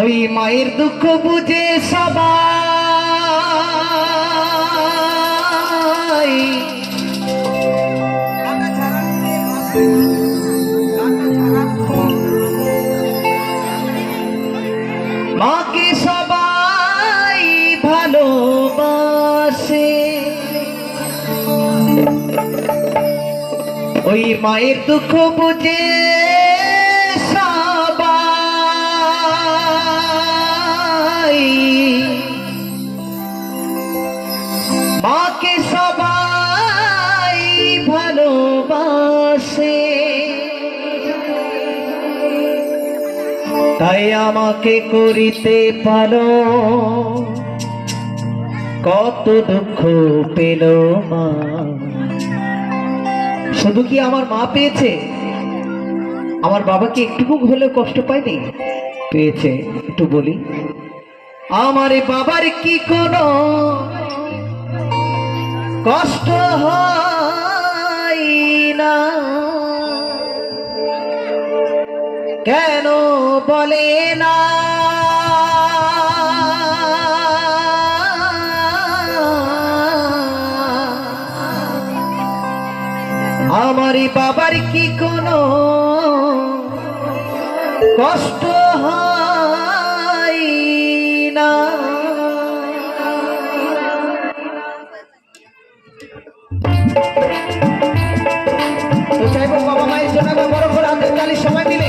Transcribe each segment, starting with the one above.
ওই মায়ের দুঃখ বুঝে সবাই। মাকে সবাই ভালোবাসে। ওই মায়ের দুঃখ বুঝে তাই আমাকে করিতে পারো। কত দুঃখ পেল মা। শুধু কি আমার মা পেয়েছে? আমার বাবা কি একটুকু হলেও কষ্ট পায়নি? পেয়েছে, একটু বলি। আমার বাবার কি কোনো কষ্ট হয় না? কেন বলে না। আমার বাবার কি কোনো কষ্ট না? বাবা মায়ের জন্য বড় করে হাতের সবাই মিলে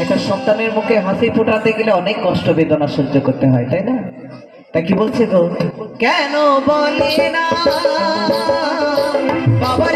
একটা সন্তানের মুখে হাসি ফোটাতে গেলে অনেক কষ্ট, বেদনা সহ্য করতে হয়, তাই না? তা কি বলছে গো? কেন বলে না? বাবার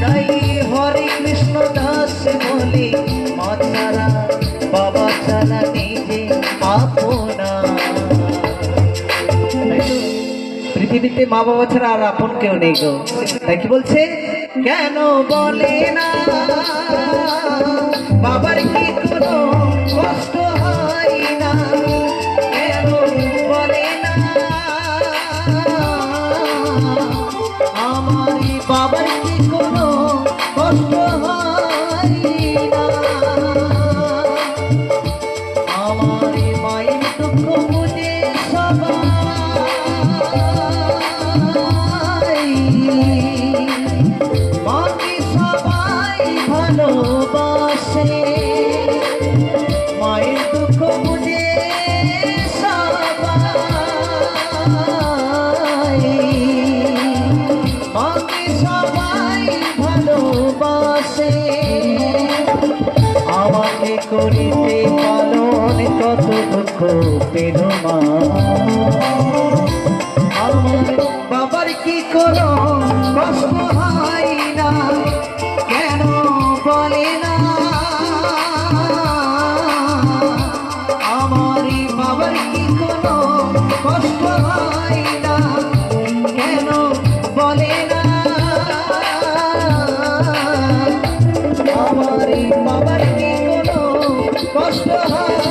কৃষ্ণ দাস বলে মা বাবা ছাড়া নিজে পৃথিবীতে মা বাবা ছাড়া আর আপন কেউ নেই গো। তাই কি বলছে? কেন বলে না? বাবার ভালোবাসে। মায়ের দুঃখ বুঝে সবাই। আমাকে করিতে পালন কত দুঃখ, পেল আমার বাবার কি কোনো কষ্ট হয় না কষ্ট হয়।